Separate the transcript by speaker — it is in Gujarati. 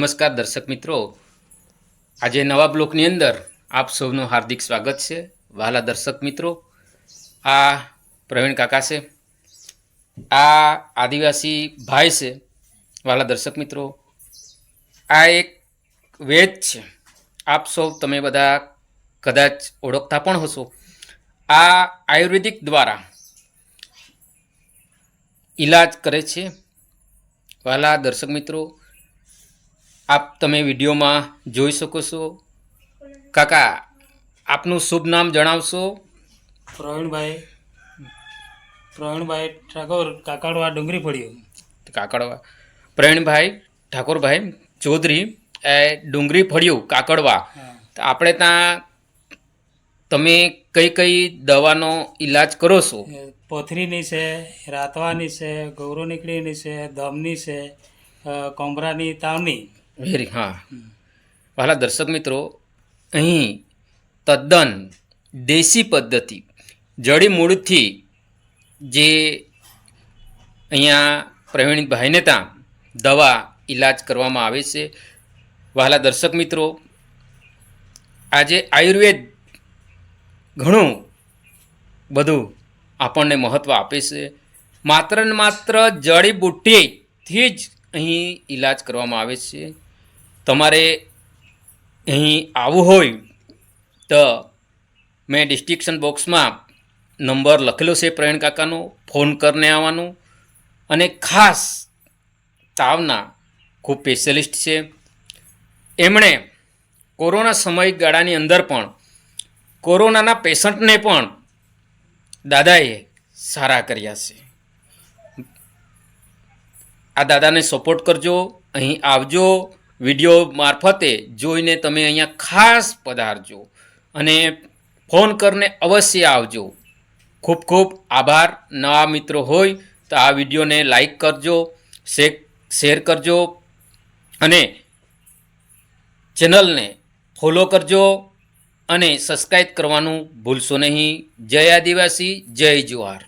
Speaker 1: નમસ્કાર દર્શક મિત્રો. આજે નવા બ્લોકની અંદર આપ સૌનું હાર્દિક સ્વાગત છે. વહાલા દર્શક મિત્રો, આ પ્રવીણ કાકા છે. આ આદિવાસી ભાઈ છે, વહાલા દર્શક મિત્રો. આ એક વેદ છે. આપ સૌ તમે બધા કદાચ ઓળખતા પણ હશો. આ આયુર્વેદિક દ્વારા ઈલાજ કરે છે. વહાલા દર્શક મિત્રો આપ તમે વિડીયોમાં જોઈ શકો છો. કાકા આપનું શુભ નામ જણાવશો?
Speaker 2: પ્રવીણભાઈ પ્રવીણભાઈ ઠાકોર કાકડવા ડુંગરી પડ્યું
Speaker 1: કાકડવા. પ્રવીણભાઈ ઠાકોરભાઈ ચૌધરી એ ડુંગરી ફળ્યું કાકડવા. તો આપણે ત્યાં તમે કઈ કઈ દવાનો ઈલાજ કરો છો?
Speaker 2: પથરીની છે રાતવાની છે ગૌરો નીકળીની છે દમની છે કોમરાની તાવની.
Speaker 1: વેરી, હા. વહાલા દર્શક મિત્રો, અહીં તદ્દન દેશી પદ્ધતિ જડીમૂળથી જે અહીંયા પ્રવીણભાઈને ત્યાં દવા ઈલાજ કરવામાં આવે છે. વહાલા દર્શક મિત્રો, આજે આયુર્વેદ ઘણું બધું આપણને મહત્ત્વ આપે છે. માત્ર ને માત્ર જડીબુટ્ટીથી જ અહીં ઈલાજ કરવામાં આવે છે. તમારે અહીં આવવું હોય તો મેં ડિસ્ક્રિપ્શન બોક્સમાં નંબર લખેલો છે પ્રવીણ કાકાનો ફોન કરીને આવવાનું. અને ખાસ તાવના ખૂબ સ્પેશિયલિસ્ટ છે. એમણે કોરોના સમયગાળાની અંદર પણ, કોરોનાના પેશન્ટને પણ દાદાએ સારા કર્યા છે. આ દાદાને સપોર્ટ કરજો, અહીં આવજો. વીડિયો મારફતે જોઈને તમે અહીંયા ખાસ પધારજો અને ફોન કરીને અવશ્ય આવજો. ખૂબ ખૂબ આભાર. નવા મિત્રો હોય તો આ વિડીયોને લાઈક કરજો શેર કરજો અને ચેનલને ફોલો કરજો અને સબસ્ક્રાઈબ કરવાનું ભૂલશો નહીં. જય આદિવાસી, જય જુહાર